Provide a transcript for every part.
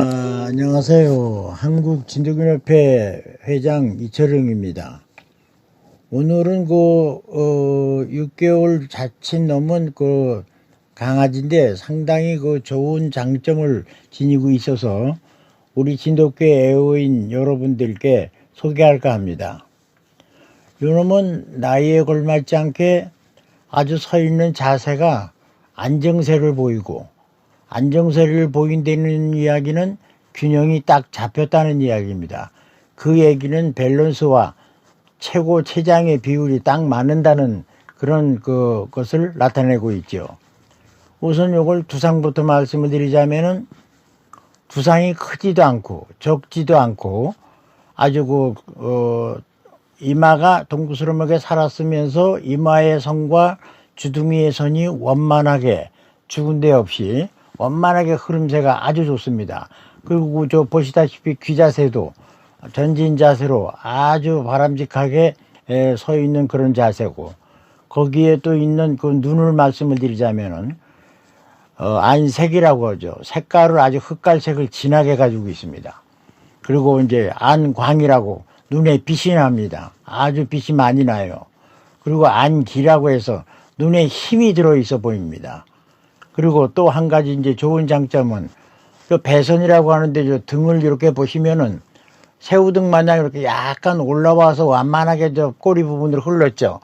아, 안녕하세요. 한국진도균협회 회장 이철흥입니다. 오늘은 그, 어, 6개월 자칫 넘은 그 강아지인데 상당히 그 좋은 장점을 지니고 있어서 우리 진돗개 애호인 여러분들께 소개할까 합니다. 요놈은 나이에 걸맞지 않게 아주 서 있는 자세가 안정세를 보이고 안정세를 보인다는 이야기는 균형이 딱 잡혔다는 이야기입니다. 그 얘기는 밸런스와 최고 최장의 비율이 딱 맞는다는 그런 그 것을 나타내고 있죠. 우선 요걸 두상부터 말씀을 드리자면은 두상이 크지도 않고 적지도 않고 아주 그, 어, 이마가 동구스름하게 살았으면서 이마의 선과 주둥이의 선이 원만하게 죽은 데 없이 원만하게 흐름새가 아주 좋습니다. 그리고 저 보시다시피 귀 자세도 전진 자세로 아주 바람직하게 에, 서 있는 그런 자세고 거기에 또 있는 그 눈을 말씀을 드리자면은 어, 안색이라고 하죠. 색깔을 아주 흑갈색을 진하게 가지고 있습니다. 그리고 이제 안광이라고 눈에 빛이 납니다. 아주 빛이 많이 나요. 그리고 안기라고 해서 눈에 힘이 들어 있어 보입니다. 그리고 또 한 가지 이제 좋은 장점은 그 배선이라고 하는데 저 등을 이렇게 보시면은 새우등 마냥 이렇게 약간 올라와서 완만하게 저 꼬리 부분으로 흘렀죠.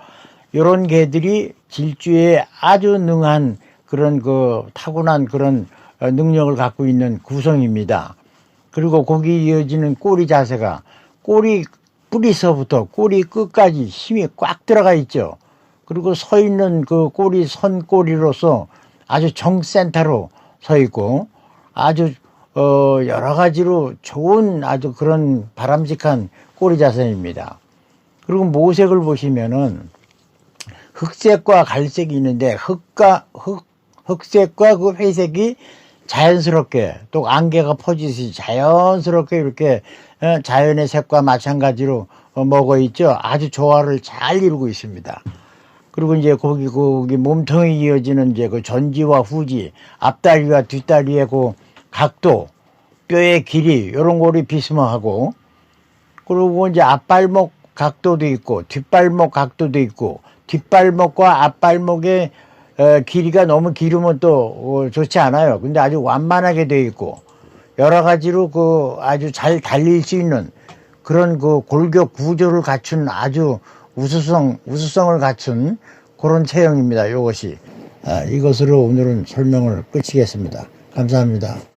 요런 개들이 질주에 아주 능한 그런 그 타고난 그런 어, 능력을 갖고 있는 구성입니다. 그리고 거기 이어지는 꼬리 자세가 꼬리 뿌리서부터 꼬리 끝까지 힘이 꽉 들어가 있죠. 그리고 서 있는 그 꼬리 선꼬리로서 아주 정센터로 서 있고 아주 어 여러 가지로 좋은 아주 그런 바람직한 꼬리 자세입니다. 그리고 모색을 보시면은 흑색과 갈색이 있는데 흑과 흑 흑색과 그 회색이 자연스럽게 또 안개가 퍼지듯이 자연스럽게 이렇게 어, 자연의 색과 마찬가지로 어, 먹어 있죠. 아주 조화를 잘 이루고 있습니다. 그리고 이제 거기 거기 몸통에 이어지는 이제 그 전지와 후지, 앞다리와 뒷다리의 그 각도, 뼈의 길이 이런 거를 비스무하고 그리고 이제 앞발목 각도도 있고 뒷발목 각도도 있고 뒷발목과 앞발목의 어, 길이가 너무 길으면 또 어, 좋지 않아요. 근데 아주 완만하게 되어 있고 여러 가지로 그 아주 잘 달릴 수 있는 그런 그 골격 구조를 갖춘 아주 우수성 우수성을 갖춘 그런 체형입니다. 이것이 아, 이것으로 오늘은 설명을 끝이겠습니다. 감사합니다.